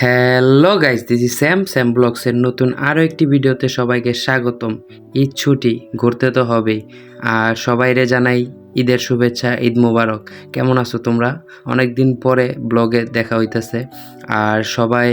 Hello guys this is Sam Sam ব্লগসের নতুন আরও একটি ভিডিওতে সবাইকে স্বাগতম। ঈদ ছুটি, ঘুরতে তো হবেই। আর সবাইরে জানাই ঈদের শুভেচ্ছা, ঈদ মোবারক। কেমন আছো তোমরা? অনেক দিন পরে ব্লগে দেখা হইতেছে। আর সবাই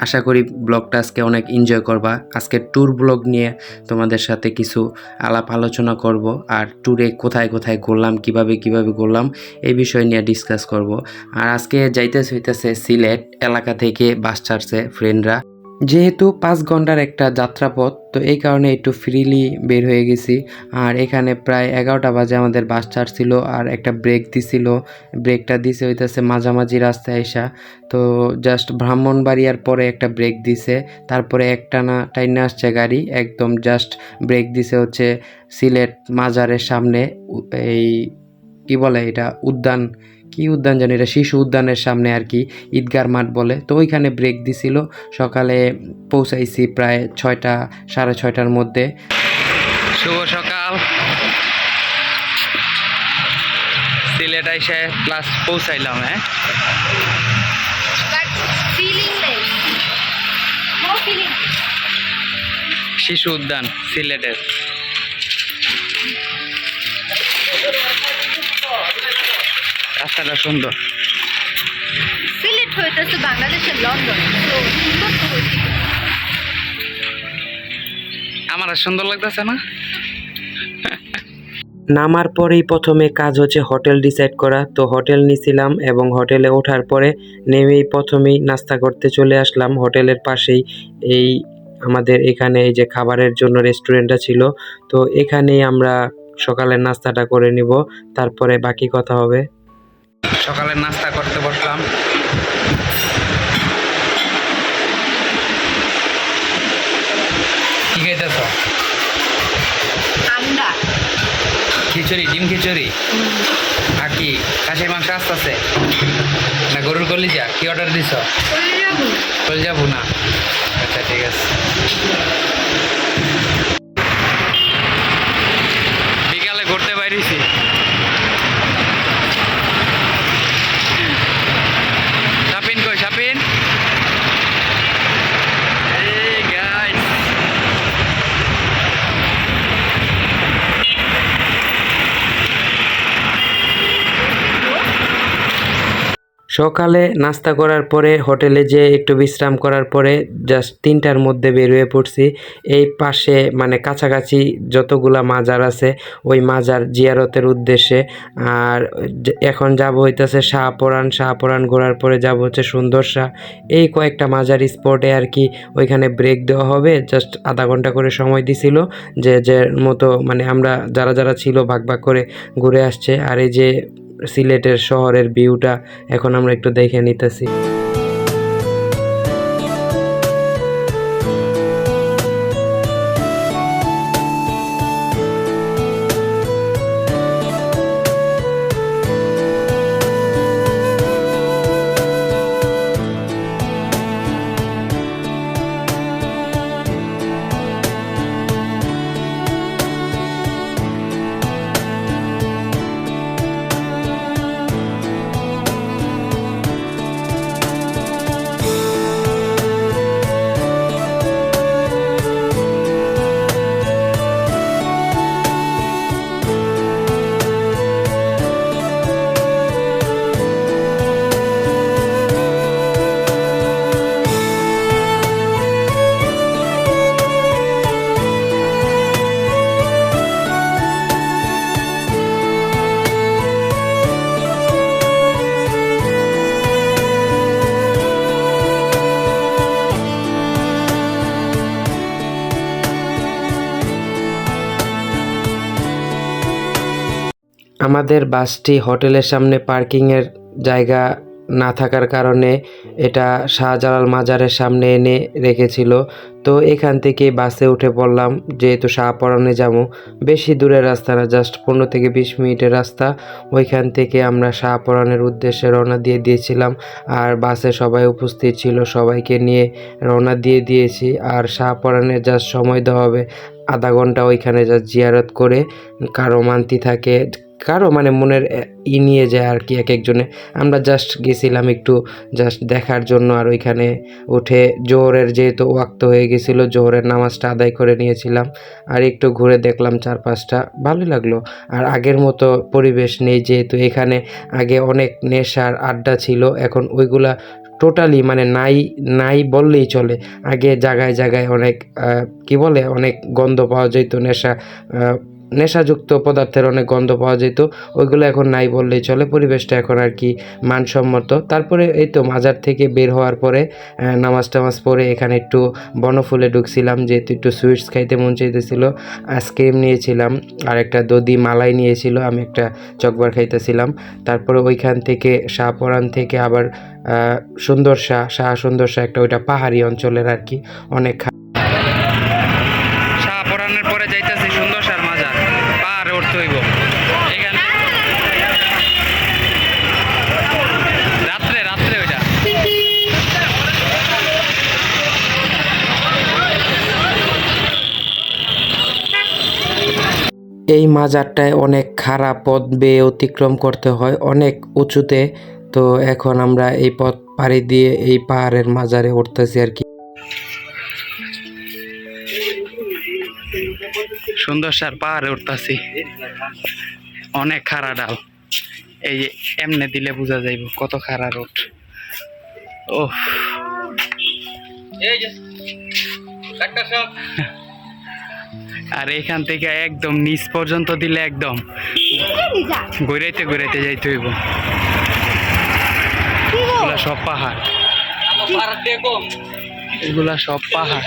আশা করি ব্লগটা আজকে অনেক এনজয় করবা। আজকে ট্যুর ব্লগ নিয়ে তোমাদের সাথে কিছু আলাপ আলোচনা করব আর ট্যুরে কোথায় কোথায় ঘুরলাম, কীভাবে কীভাবে ঘুরলাম, এই বিষয় নিয়ে ডিসকাস করব। আর আজকে যাইতে হইতেছে সিলেট এলাকা থেকে বাস ছাড়ছে ফ্রেন্ডরা যেহেতু পাঁচ ঘণ্টার একটা যাত্রাপথ, তো এই কারণে একটু ফ্রিলি বের হয়ে গেছি। আর এখানে প্রায় এগারোটা বাজে আমাদের বাস ছাড়ছিল আর একটা ব্রেক দিছিল। ব্রেকটা দিছে হইতেছে মাঝামাঝি রাস্তায় এসা। তো জাস্ট ব্রাহ্মণবাড়িয়ার পরে একটা ব্রেক দিছে। তারপরে একটানা টাইনে আসছে গাড়ি, একদম জাস্ট ব্রেক দিছে হচ্ছে সিলেট মাজারের সামনে এই, কি বলে এটা? উদ্যান। কি উদ্যান জানি এটা শিশু উদ্যানের সামনে আর কি ঈদগার মাঠ বলে। তো ওইখানে ব্রেক দিছিল সকালে পৌঁছাইছি প্রায় ছয়টা সাড়ে ছয়টার মধ্যে। শুভ সকাল। সিলেট আইসে প্লাস পৌঁছাইলাম হ্যাঁ. শিশু উদ্যান সিলেটের। রাস্তাটা সুন্দর। সিলেট হইতেছে বাংলাদেশের লন্ডন। তো সুন্দর তো হইছে। আমার সুন্দর লাগতেছে না? নামার পরেই প্রথমে কাজ হচ্ছে হোটেল ডিসাইড করা। তো হোটেল নিছিলাম এবং হোটেলে ওঠার পরে নেমেই প্রথমেই নাস্তা করতে চলে আসলাম। হোটেলের পাশেই এই আমাদের এখানে এই যে খাবারের জন্য রেস্টুরেন্টটা ছিল। তো এখানেই আমরা সকালের নাস্তাটা করে নিব। তারপরে বাকি কথা হবে। সকালের নাস্তা করতে বসলাম। কি খাইতেছ? খিচুড়ি ডিম খিচুড়ি? আর কি? খাসির মাংস আস্তে আসতেছে না গরুর কলিজা? কি অর্ডার দিছ? কলিজা ভুনা আচ্ছা ঠিক আছে। বিকালে ঘুরতে বাইরেছি। সকালে নাস্তা করার পরে হোটেলে যে একটু বিশ্রাম করার পরে জাস্ট তিনটার মধ্যে বের হয়ে পড়ছি। এই পাশে মানে কাছাকাছি যতগুলা মাজার আছে, ওই মাজার জিয়ারতের উদ্দেশ্যে। আর এখন যাব হইতেছে শাহপরান শাহপরান ঘোরার পরে যাব হচ্ছে সুন্দরসা এই কয়েকটা মাজার স্পটে আর কি ওইখানে ব্রেক দেওয়া হবে। জাস্ট আধা ঘণ্টা করে সময় দিছিল যে যে মতো মানে আমরা যারা যারা ছিল ভাগ ভাগ করে ঘুরে আসছে। আর এই যে সিলেটের শহরের ভিউটা এখন আমরা একটু দেখে নিতেছি। আমাদের বাসটি হোটেলের সামনে পার্কিংয়ের জায়গা না থাকার কারণে এটা শাহজালাল মাজারের সামনে এনে রেখেছিল। তো এখান থেকে বাসে উঠে পড়লাম, যেহেতু শাহপরানে যাব। বেশি দূরের রাস্তা না, জাস্ট পনেরো থেকে বিশ মিনিটের রাস্তা। ওইখান থেকে আমরা শাহপরানের উদ্দেশ্যে রওনা দিয়ে দিয়েছিলাম, আর বাসে সবাই উপস্থিত ছিল, সবাইকে নিয়ে রওনা দিয়ে দিয়েছি। আর শাহপরানে জাস্ট সময় দেওয়া হবে, আধা ঘণ্টা ওইখানে জাস্ট জিয়ারত করে। কারও মান্তি থাকে কারও মানে মনের ই নিয়ে যায় আর কি এক একজনে। আমরা জাস্ট গেছিলাম একটু জাস্ট দেখার জন্য আর ওইখানে উঠে জোহরের যেহেতু ওয়াক্ত হয়ে গেছিল, জোহরের নামাজটা আদায় করে নিয়েছিলাম। আর একটু ঘুরে দেখলাম চারপাশটা, ভালোই লাগল। আর আগের মতো পরিবেশ নেই যেহেতু এখানে। আগে অনেক নেশার আড্ডা ছিল, এখন ওইগুলা টোটালি মানে নাই নাই বললেই চলে। আগে জায়গায় জায়গায় অনেক কি বলে, অনেক গন্ধ পাওয়া যেত নেশা নেশাযুক্ত পদার্থের অনেক গন্ধ পাওয়া যেত, ওইগুলো এখন নাই বললেই চলে, পরিবেশটা এখন আর কি মানসম্মত। তারপরে এই তো মাজার থেকে বের হওয়ার পরে নামাজ টামাজ পরে এখানে একটু বনফুলে ঢুকছিলাম, যেহেতু একটু সুইটস খাইতে মন চাইতেছিল আইসক্রিম নিয়েছিলাম আর একটা দধি মালাই নিয়েছিল, আমি একটা চকবার খাইতেছিলাম। তারপরে ওইখান থেকে শাহপরান থেকে আবার সুন্দর শাহ শাহ সুন্দর শাহ একটা ওইটা পাহাড়ি অঞ্চলের আর কি, অনেক শাহপরানের পরে যাইতেছি হইব। এই মাজারটায় অনেক খারাপ পথ বেয়ে অতিক্রম করতে হয়, অনেক উঁচুতে। তো এখন আমরা এই পথ পাড়ি দিয়ে এই পাহাড়ের মাজারে উঠতেছি আর কি। সুন্দর সার পাহাড়ে উঠতেছি। অনেক খাড়া ডাল। এই যে এমনে দিলে বোঝা যাইব কত খাড়া রোড। ও আর এখান থেকে একদম নিচ পর্যন্ত দিলে একদম ঘুরাইতে ঘুরাইতে যাইতে হইব। এগুলা সব পাহাড়। এগুলা সব পাহাড়।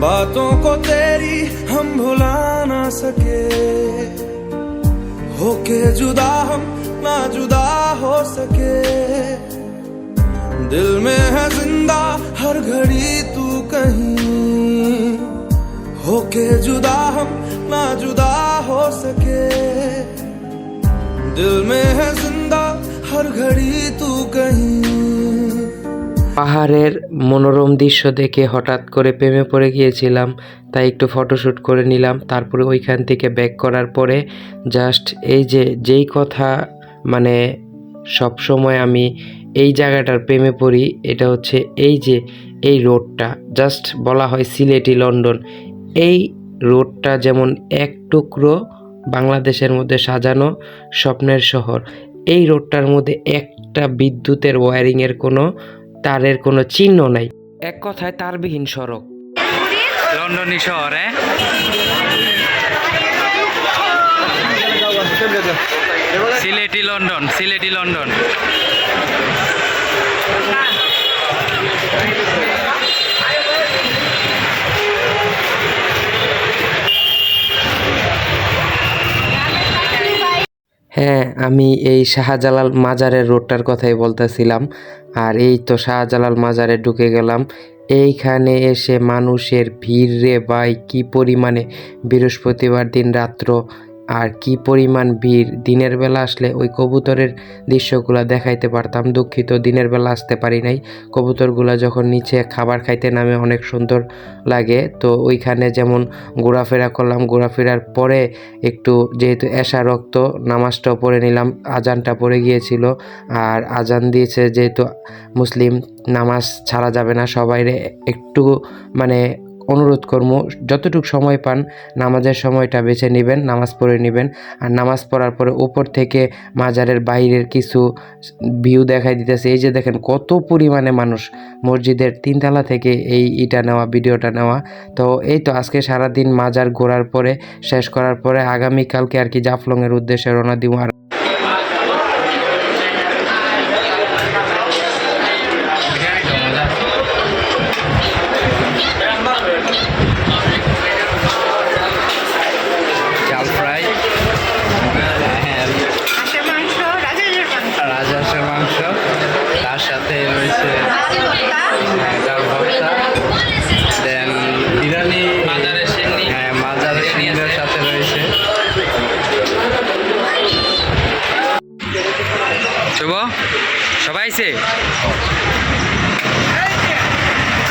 बातों को तेरी हम भुला ना सके। होके जुदा हम ना जुदा हो सके। दिल में है ज़िंदा हर घड़ी तू कहीं। होके जुदा हम ना जुदा हो सके दिल में है जिंदा हर घड़ी तू कहीं পাহাড়ের মনোরম দৃশ্য দেখে হঠাৎ করে প্রেমে পড়ে গিয়েছিলাম তাই একটু ফটোশ্যুট করে নিলাম তারপরে ওইখান থেকে ব্যাক করার পরে জাস্ট এই যে যেই কথা মানে সব সময় আমি এই জায়গাটার প্রেমে পড়ি এটা হচ্ছে এই যে এই রোডটা জাস্ট বলা হয় সিলেটি লন্ডন এই রোডটা যেমন এক টুকরো বাংলাদেশের মধ্যে সাজানো স্বপ্নের শহর, এই রোডটার মধ্যে একটা বিদ্যুতের ওয়্যারিংয়ের কোনো তারের কোনো চিহ্ন নাই। এক কথায় তারবিহীন সড়ক। লন্ডনী শহরে সিলেটি লন্ডন সিলেটি লন্ডন। হ্যাঁ আমি এই শাহজালাল মাজারের রোডটার কথাই বলতেছিলাম। আর এই তো শাহজালাল মাজারে ঢুকে গেলাম। এইখানে এসে মানুষের ভিড় রে ভাই, কী পরিমাণে বৃহস্পতিবার দিন রাত্র। আর কি পরিমাণ ভিড়? দিনের বেলা আসলে ওই কবুতরের দৃশ্যগুলো দেখাইতে পারতাম, দুঃখিত, দিনের বেলা আসতে পারি নাই। কবুতরগুলো যখন নিচে খাবার খাইতে নামে অনেক সুন্দর লাগে, তো ওইখানে যেমন ঘোরাফেরা করলাম, ঘোরাফেরার পরে একটু যেহেতু এশা রক্ত, নামাজটাও পড়ে নিলাম, আজানটা পড়ে গিয়েছিল। আর আজান দিয়েছে যেহেতু মুসলিম, নামাজ ছাড়া যাবে না, সবাইরে একটু মানে অনুরোধ করব যতটুকু সময় পান, নামাজের সময়টা বেছে নেবেন, নামাজ পড়ে নেবেন। আর নামাজ পড়ার পরে উপর থেকে মাজারের বাইরের কিছু ভিউ দেখাই দিতেছে। এই যে দেখেন কত পরিমাণে মানুষ মসজিদের তিনতলা থেকে এই ইটা নেওয়া, ভিডিওটা নেওয়া। তো এই তো আজকে সারাদিন মাজার ঘোরার পরে, শেষ করার পরে আগামীকালকে আর কি জাফলংয়ের উদ্দেশ্যে রওনা দিব। আর হয়েছে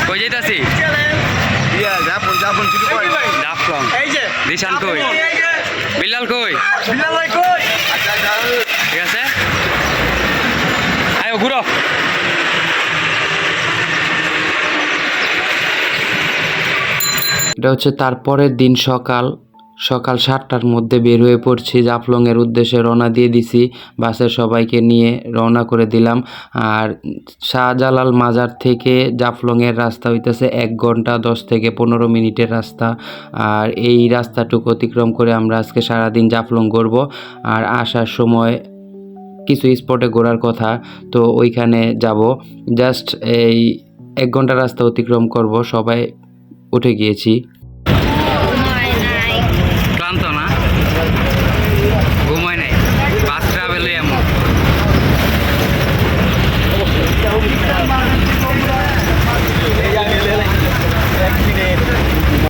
কই যেতাছি ইয়া যাপন যাপন শুরু কর ডাফলং এই যে। দিশান কই? বিল্লাল কই বিলাল কই? ঠিক আছে? আয়ো ঘুরো। এটা হচ্ছে তারপরের দিন সকাল। সকাল সাতটার মধ্যে বের হয়ে পড়ছি। জাফলংয়ের উদ্দেশ্যে রওনা দিয়ে দিছি। বাসের সবাইকে নিয়ে রওনা করে দিলাম। আর শাহজালাল মাজার থেকে জাফলংয়ের রাস্তা হইতেছে এক ঘণ্টা দশ থেকে পনেরো মিনিটের রাস্তা। আর এই রাস্তাটুকু অতিক্রম করে আমরা আজকে সারাদিন জাফলং করব আর আসার সময় কিছু স্পটে ঘোরার কথা, তো ওইখানে যাব। জাস্ট এই এক ঘণ্টা রাস্তা অতিক্রম করব। সবাই উঠে গিয়েছি ঘুমায় নাই ক্লান্ত না ঘুমায় নাই বাস ট্রাভেলে এমন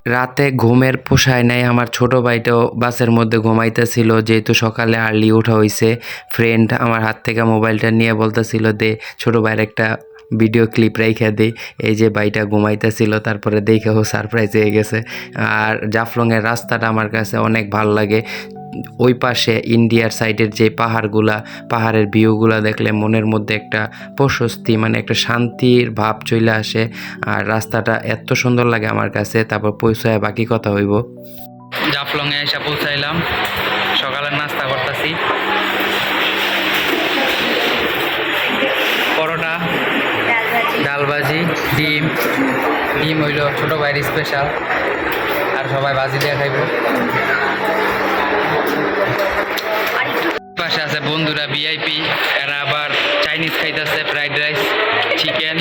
রাতে ঘুমের পোষায় নাই, আমার ছোট ভাইটাও বাসের মধ্যে ঘুমাইতেছিল, যেহেতু সকালে আর্লি ওঠা হয়েছে ফ্রেন্ড আমার হাত থেকে মোবাইলটা নিয়ে বলতেছিল, দে, ছোট ভাইয়ের একটা ভিডিও ক্লিপ রেখে দে। এই যে বাইটা ঘুমাইতেছিল, তারপরে দেখে ও সারপ্রাইজ হয়ে গেছে। আর জাফলংয়ের রাস্তাটা আমার কাছে অনেক ভালো লাগে। ওই পাশে ইন্ডিয়ার সাইডের যে পাহাড়গুলা, পাহাড়ের ভিউগুলা দেখলে মনের মধ্যে একটা প্রশস্তি মানে একটা শান্তির ভাব চলে আসে। আর রাস্তাটা এত সুন্দর লাগে আমার কাছে, তারপর পৌঁছায় বাকি কথা হইব। জাফলংয়ে এসে পৌঁছাইলাম। সকালের নাস্তা করতেছি। পরোটা, ডাল ভাজি, ডিম। ডিম হইল ছোট ভাইয়ের স্পেশাল আর সবাই ভাজি দিয়ে খাইব। বন্ধুরা ভিআইপি এরা আবার চাইনিজ খাইতেছে ফ্রাইড রাইস চিকেন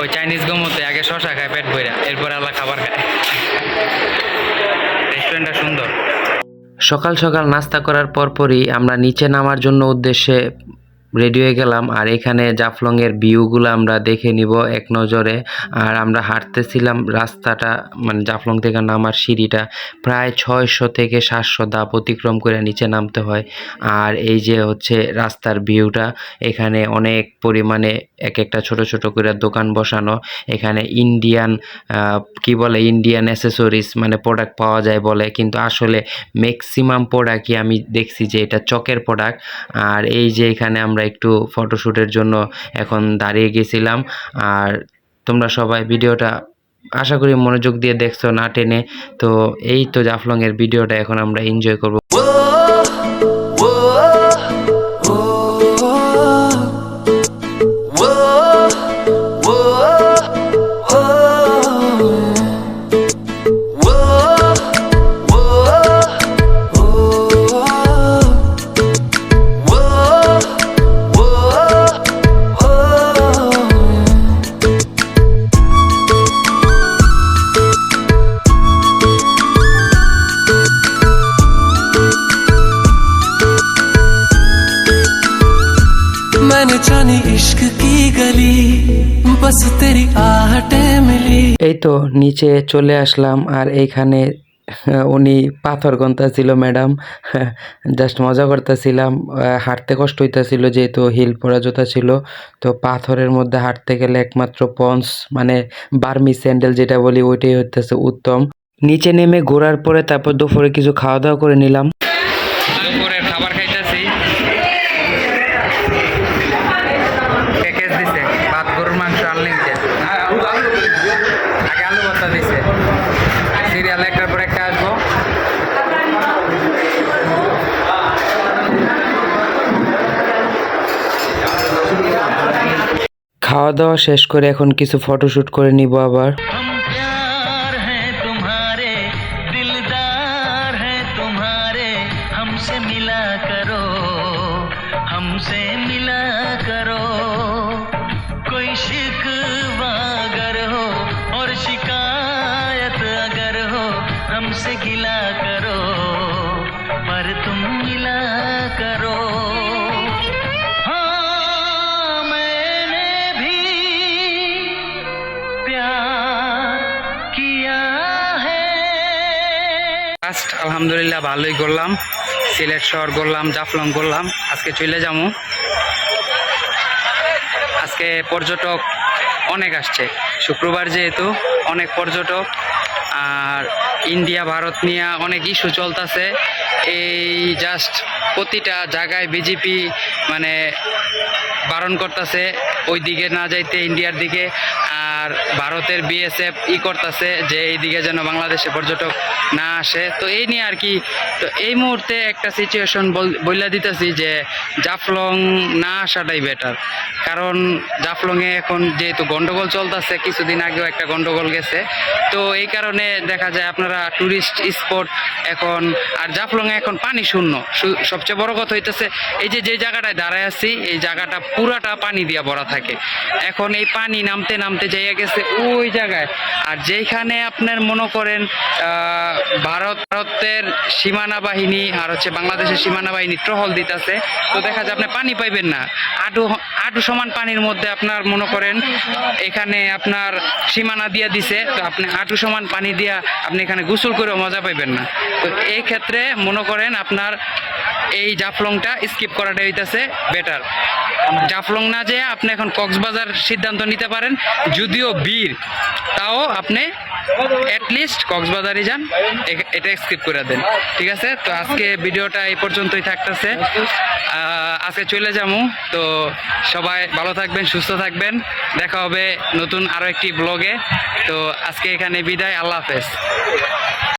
ওই চাইনিজ গমতে আগে শশা খায়, পেট ভইরা, এরপর আল্লাহ খাবার খায়। রেস্টুরেন্টটা সুন্দর। সকাল সকাল নাস্তা করার পরপরই আমরা নিচে নামার জন্য উদ্দেশ্যে রেডি হয়ে গেলাম। আর এখানে জাফলংয়ের ভিউগুলো আমরা দেখে নিব এক নজরে। আর আমরা হাঁটতেছিলাম রাস্তাটা মানে জাফলং থেকে নামার সিঁড়িটা, প্রায় ছয়শো থেকে সাতশো ধাপ অতিক্রম করে নিচে নামতে হয়। আর এই যে হচ্ছে রাস্তার ভিউটা এখানে অনেক পরিমাণে এক একটা ছোট ছোট করে দোকান বসানো। এখানে ইন্ডিয়ান কি বলে ইন্ডিয়ান অ্যাসেসরিজ মানে প্রোডাক্ট পাওয়া যায় বলে। কিন্তু আসলে ম্যাক্সিমাম প্রোডাক্টই আমি দেখছি যে এটা চকের প্রোডাক্ট আর এই যে এখানে আমরা একটু ফটোশ্যুটের জন্য এখন দাঁড়িয়ে গেছিলাম। আর তোমরা সবাই ভিডিওটা আশা করি মনোযোগ দিয়ে দেখছ না টেনে। তো এই তো জাফলং জাফলংয়ের ভিডিওটা এখন আমরা এনজয় করব। इश्क की गली बस तेरी आहटें मिली এই তো নিচে চলে আসলাম আর এইখানে উনি পাথর গন্তা ছিল ম্যাডাম জাস্ট মজা করতেছিলাম হাঁটতে কষ্ট হইতেছিল যেহেতু হিল পরা জুতা ছিল তো পাথরের মধ্যে হাঁটতে গেলে একমাত্র পন্স মানে বার্মি স্যান্ডেল যেটা বলি ওইটাই হইতেছে উত্তম নিচে নেমে ঘোরার পরে তারপর দুপুরে কিছু খাওয়া দাওয়া করে নিলাম মাংস আনলিমিটেড আগে আলু দিছে। সিরিয়াল একটার পর একটা আসব। খাওয়া দাওয়া শেষ করে এখন কিছু ফটোশ্যুট করে নিব আবার। हमसे गिला करो पर तुम मिला करो हाँ मैंने भी प्यार किया है ফার্স্ট আলহামদুলিল্লাহ ভালোই করলাম সিলেট শহর করলাম জাফলং করলাম আজকে চলে যাবো আজকে পর্যটক অনেক আসছে শুক্রবার যেহেতু অনেক পর্যটক আর ইন্ডিয়া, ভারত নিয়ে অনেক ইস্যু চলতেছে। এই জাস্ট প্রতিটা জায়গায় বিজেপি মানে বারণ করতেছে। ওই দিকে না যাইতে, ইন্ডিয়ার দিকে। আর ভারতের বিএসএফ ই করতেছে যে এই দিকে যেন বাংলাদেশে পর্যটক না আসে। তো এই নিয়ে আর কি, তো এই মুহূর্তে একটা সিচুয়েশন বইলা দিতেছি যে জাফলং না আসাটাই বেটার কারণ জাফলংয়ে এখন যেহেতু গন্ডগোল চলতেছে, কিছুদিন আগেও একটা গন্ডগোল গেছে। তো এই কারণে দেখা যায় আপনারা ট্যুরিস্ট স্পট এখন, আর জাফলংয়ে এখন পানি শূন্য। সবচেয়ে বড় কথা হইতেছে, এই যে যে জায়গাটায় দাঁড়ায় আছি, এই জায়গাটা পুরাটা পানি দিয়া ভরা থাকে। এখন এই পানি নামতে নামতে যাইয়া গেছে ওই জায়গায়। আর যেখানে আপনার মনে করেন ভারত, ভারতের সীমানা বাহিনী আর হচ্ছে বাংলাদেশের সীমানা বাহিনী টহল দিতেছে, তো দেখা যায় আপনি পানি পাইবেন না। আটু আটু সমান পানির মধ্যে আপনার মনে করেন, এখানে আপনার সীমানা দিয়া দিছে, তো আপনি আটু সমান পানি দিয়া আপনি এখানে গোসল করেও মজা পাইবেন না। তো এই ক্ষেত্রে মনে করেন আপনার এই জাফলংটা স্কিপ করাটা হইতেছে বেটার জাফলং না যেয়ে আপনি এখন কক্সবাজার সিদ্ধান্ত নিতে পারেন। যদিও বীর তাও আপনি অ্যাটলিস্ট কক্সবাজারই যান এটা স্কিপ করে দেন। ঠিক আছে? তো আজকে ভিডিওটা এই পর্যন্তই থাকতেছে। আজকে চলে যাব। তো সবাই ভালো থাকবেন, সুস্থ থাকবেন। দেখা হবে নতুন আরও একটি ব্লগে তো আজকে এখানে বিদায়। আল্লাহ হাফেজ।